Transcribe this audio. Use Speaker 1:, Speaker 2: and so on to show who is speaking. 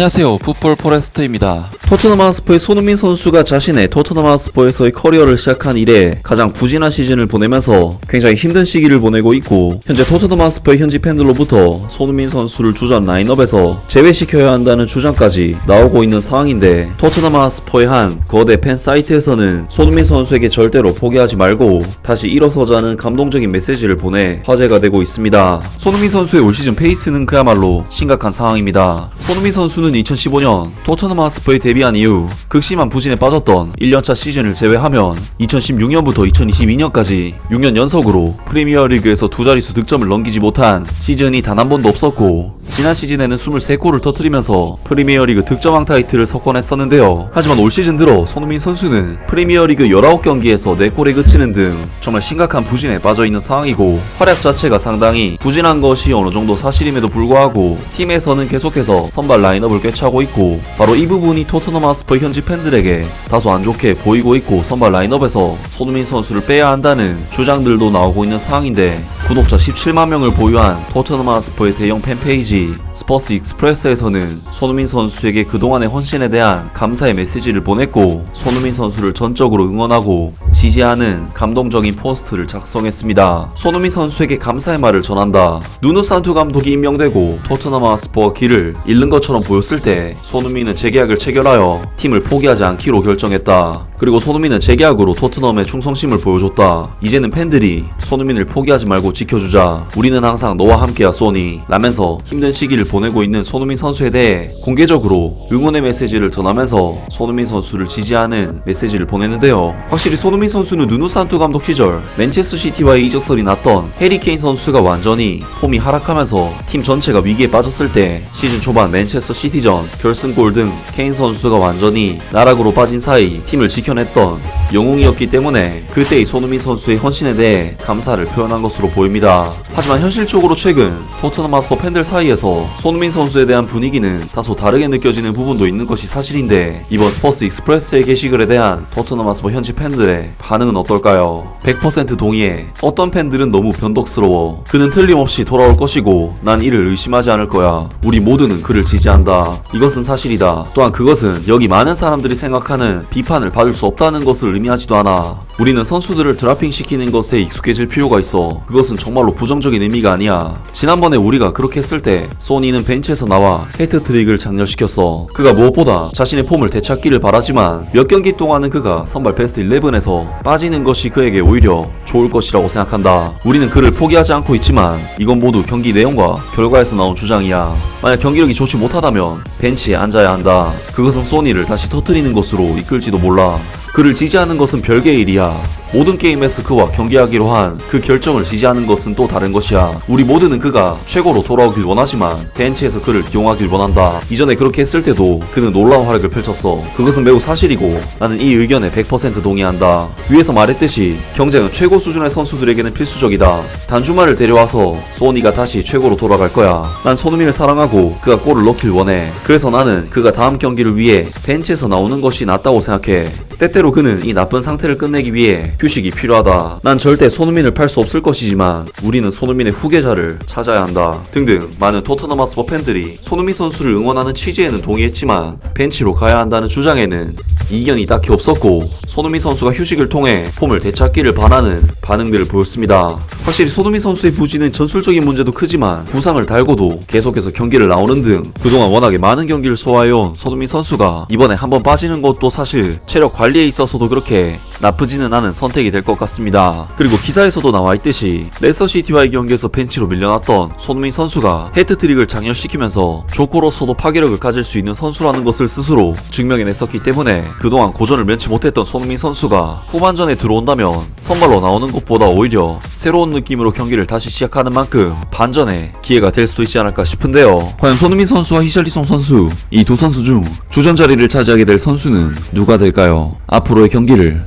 Speaker 1: 안녕하세요. 풋볼 포레스트입니다.
Speaker 2: 토트넘 하스퍼의 손흥민 선수가 자신의 토트넘 하스퍼에서의 커리어를 시작한 이래 가장 부진한 시즌을 보내면서 굉장히 힘든 시기를 보내고 있고 현재 토트넘 하스퍼의 현지 팬들로부터 손흥민 선수를 주전 라인업에서 제외시켜야 한다는 주장까지 나오고 있는 상황인데 토트넘 하스퍼의 한 거대 팬 사이트에서는 손흥민 선수에게 절대로 포기하지 말고 다시 일어서자는 감동적인 메시지를 보내 화제가 되고 있습니다. 손흥민 선수의 올 시즌 페이스는 그야말로 심각한 상황입니다. 손흥민 선수는 2015년 토트넘 하스퍼에 데뷔한 이후 극심한 부진에 빠졌던 1년차 시즌을 제외하면 2016년부터 2022년까지 6년 연속으로 프리미어리그에서 두 자릿수 득점을 넘기지 못한 시즌이 단 한 번도 없었고 지난 시즌에는 23골을 터뜨리면서 프리미어리그 득점왕 타이틀을 석권했었는데요. 하지만 올 시즌 들어 손흥민 선수는 프리미어리그 19경기에서 4골에 그치는 등 정말 심각한 부진에 빠져있는 상황이고 활약 자체가 상당히 부진한 것이 어느 정도 사실임에도 불구하고 팀에서는 계속해서 선발 라인업을 꿰차고 있고 바로 이 부분이 토트넘 하스퍼 현지 팬들에게 다소 안 좋게 보이고 있고 선발 라인업에서 손흥민 선수를 빼야 한다는 주장들도 나오고 있는 상황인데 구독자 17만 명을 보유한 토트넘 하스퍼의 대형 팬페이지 스퍼스 익스프레스에서는 손흥민 선수에게 그동안의 헌신에 대한 감사의 메시지를 보냈고 손흥민 선수를 전적으로 응원하고 지지하는 감동적인 포스트를 작성했습니다. 손흥민 선수에게 감사의 말을 전한다. 누누 산투 감독이 임명되고 토트넘 하스퍼 길을 잃는 것처럼 보였을 때 손흥민은 재계약을 체결하여 팀을 포기하지 않기로 결정했다. 그리고 손흥민은 재계약으로 토트넘에 충성심을 보여줬다. 이제는 팬들이 손흥민을 포기하지 말고 지켜주자. 우리는 항상 너와 함께야 소니. 라면서 힘든 시기를 보내고 있는 손흥민 선수에 대해 공개적으로 응원의 메시지를 전하면서 손흥민 선수를 지지하는 메시지를 보냈는데요. 확실히 손흥민 선수는 누누 산투 감독 시절 맨체스터 시티와의 이적설이 났던 해리 케인 선수가 완전히 폼이 하락하면서 팀 전체가 위기에 빠졌을 때 시즌 초반 맨체스터 시티전 결승골 등 케인 선수가 완전히 나락으로 빠진 사이 팀을 지켜냈던 영웅이었기 때문에 그때의 손흥민 선수의 헌신에 대해 감사를 표현한 것으로 보입니다. 하지만 현실적으로 최근 토트넘 하스퍼 팬들 사이에서 손흥민 선수에 대한 분위기는 다소 다르게 느껴지는 부분도 있는 것이 사실인데 이번 스퍼스 익스프레스의 게시글에 대한 토트넘 하스퍼 현지 팬들의 반응은 어떨까요? 100% 동의해. 어떤 팬들은 너무 변덕스러워. 그는 틀림없이 돌아올 것이고 난 이를 의심하지 않을 거야. 우리 모두는 그를 지지한다. 이것은 사실이다. 또한 그것은 여기 많은 사람들이 생각하는 비판을 받을 수 없다는 것을 의미하지도 않아. 우리는 선수들을 드라핑 시키는 것에 익숙해질 필요가 있어. 그것은 정말로 부정적인 의미가 아니야. 지난번에 우리가 그렇게 했을 때 소니는 벤치에서 나와 헤트트릭을 장렬시켰어. 그가 무엇보다 자신의 폼을 되찾기를 바라지만 몇 경기 동안은 그가 선발 베스트 11에서 빠지는 것이 그에게 오히려 좋을 것이라고 생각한다. 우리는 그를 포기하지 않고 있지만 이건 모두 경기 내용과 결과에서 나온 주장이야. 만약 경기력이 좋지 못하다면 벤치에 앉아야 한다. 그것은 소니를 다시 터트리는 것으로 이끌지도 몰라. 그를 지지하는 것은 별개의 일이야. 모든 게임에서 그와 경기하기로 한 그 결정을 지지하는 것은 또 다른 것이야. 우리 모두는 그가 최고로 돌아오길 원하지만 벤치에서 그를 기용하길 원한다. 이전에 그렇게 했을 때도 그는 놀라운 활약을 펼쳤어. 그것은 매우 사실이고 나는 이 의견에 100% 동의한다. 위에서 말했듯이 경쟁은 최고 수준의 선수들에게는 필수적이다. 단주말을 데려와서 소니가 다시 최고로 돌아갈 거야. 난 손흥민을 사랑하고 그가 골을 넣길 원해. 그래서 나는 그가 다음 경기를 위해 벤치에서 나오는 것이 낫다고 생각해. 때때로 그는 이 나쁜 상태를 끝내기 위해 휴식이 필요하다. 난 절대 손흥민을 팔 수 없을 것이지만 우리는 손흥민의 후계자를 찾아야 한다. 등등 많은 토트넘 하스퍼 팬들이 손흥민 선수를 응원하는 취지에는 동의했지만 벤치로 가야 한다는 주장에는 이견이 딱히 없었고 손흥민 선수가 휴식을 통해 폼을 되찾기를 바라는 반응들을 보였습니다. 확실히 손흥민 선수의 부진은 전술적인 문제도 크지만 부상을 달고도 계속해서 경기를 나오는 등 그동안 워낙에 많은 경기를 소화해온 손흥민 선수가 이번에 한번 빠지는 것도 사실 체력 관리 에 있어서도 그렇게 나쁘지는 않은 선택이 될 것 같습니다. 그리고 기사에서도 나와 있듯이 레서시티와의 경기에서 벤치로 밀려났던 손흥민 선수가 헤트트릭을 장렬시키면서 조커로서도 파괴력을 가질 수 있는 선수라는 것을 스스로 증명해냈었기 때문에 그동안 고전을 면치 못했던 손흥민 선수가 후반전에 들어온다면 선발로 나오는 것보다 오히려 새로운 느낌으로 경기를 다시 시작하는 만큼 반전의 기회가 될 수도 있지 않을까 싶은데요. 과연 손흥민 선수와 히샬리송 선수 이 두 선수 중 주전 자리를 차지하게 될 선수는 누가 될까요? 앞으로의 경기를